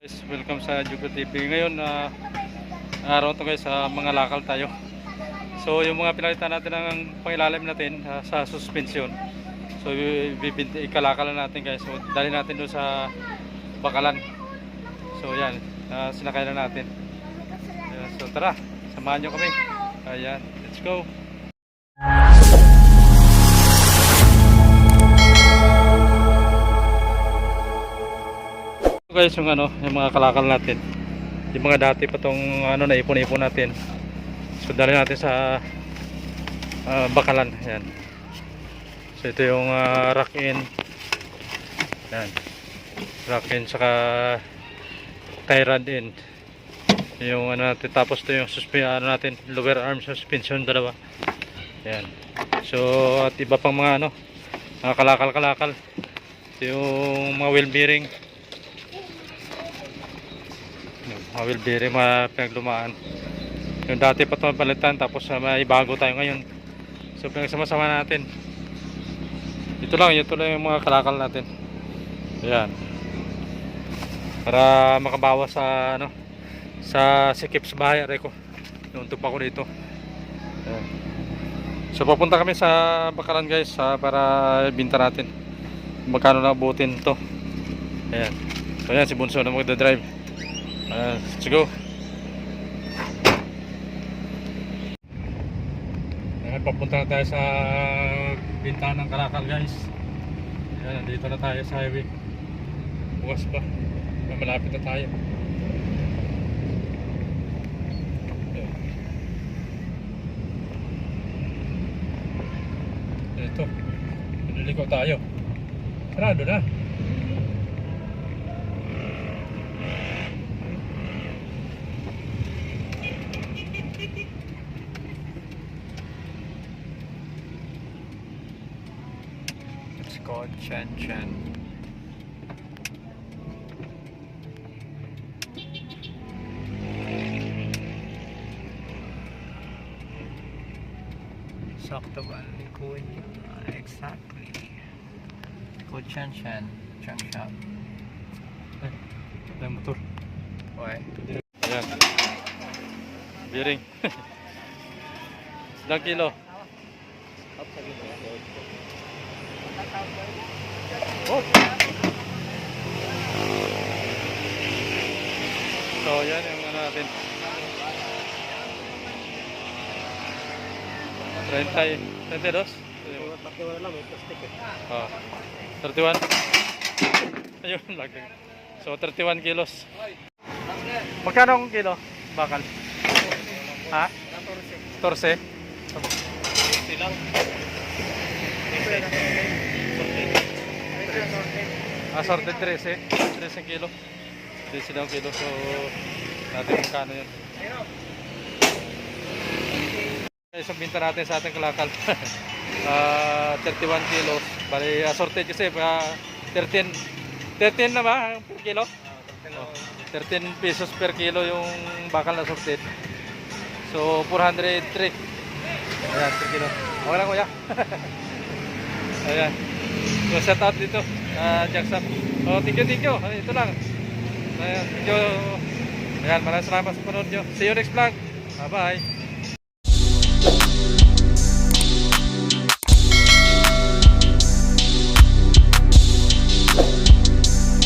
Guys, welcome sa Jugo TV. Ngayon, na araw to guys, sa mga lakal tayo. So, yung mga pinalitan natin ng pangilalim natin ah, sa suspension. So, bibint ikalakal na natin guys. So, dali natin doon sa bakalan. So, yan. Uh, sinakay na natin. Ayan, so, tara. Samahan nyo kami. Ayan. Let's go. Guys yung ano, yung mga kalakal natin. Yung mga dati pa tong ano na ipon-ipon natin. So dali natin sa ah, bakalan. Yan. So ito yung uh, rack in. Yan. Rack in saka tie rod in. Yung ano natin tapos ito yung suspe ano natin lower arm suspension dalawa. Yan. So at iba pang mga ano mga kalakal-kalakal. Ito yung mga wheel bearing. Yung mga wheel bearing mga pinaglumaan. Yung dati pa ito palitan tapos may bago tayo ngayon. So pinagsama-sama natin. Ito lang ito lang yung mga kalakal natin. Ayan. Para makabawas sa ano sa sikip sa bahay aray ko. Yung tupa ko dito. Ayan. so papunta kami sa bakalan guys ah, para binta natin. Magkano na abutin to. Ayan. So ayan si Bunso na magdadrive ayan let's go Ayan, papunta na tayo sa bintahan ng Kalakal guys. Ayan, dito na tayo sa highway. Bukas pa. Malapit na tayo. Ito. Nililiko tayo. Sarado na. It's called Chen Chen. Sakto ba ang niya? Exactly. It's called Chen Chen. Chen Shop. Ay, yung motor. Why? Ayan. Biring. Ilang kilo? So yan yung ano natin. Rentay. Rentay dos? Ah, oh. 31. Ayun, lagdag. So 31 kilos. Magkano ang kilo? Bakal. Ha? 14. 14? Sila. 13. Assorted 13. 13 kilo. 13 daw kilo. So, natin kung kano yun. Guys, ang binta natin sa ating kalakal. Ah, uh, 31 kilos. Bali, assorted kasi uh, 13. 13 na ba per kilo? Oh, 13 pesos per kilo yung bakal na assorted. So, 403. Ayan, per kilo. Okay lang kuya. Ayan. So, shout out dito. Uh, Jackson. Oh, thank you, thank you. Ay, Ito lang. Ayan, thank you. Ayan, maraming salamat sa panood nyo. See you next vlog. Bye-bye.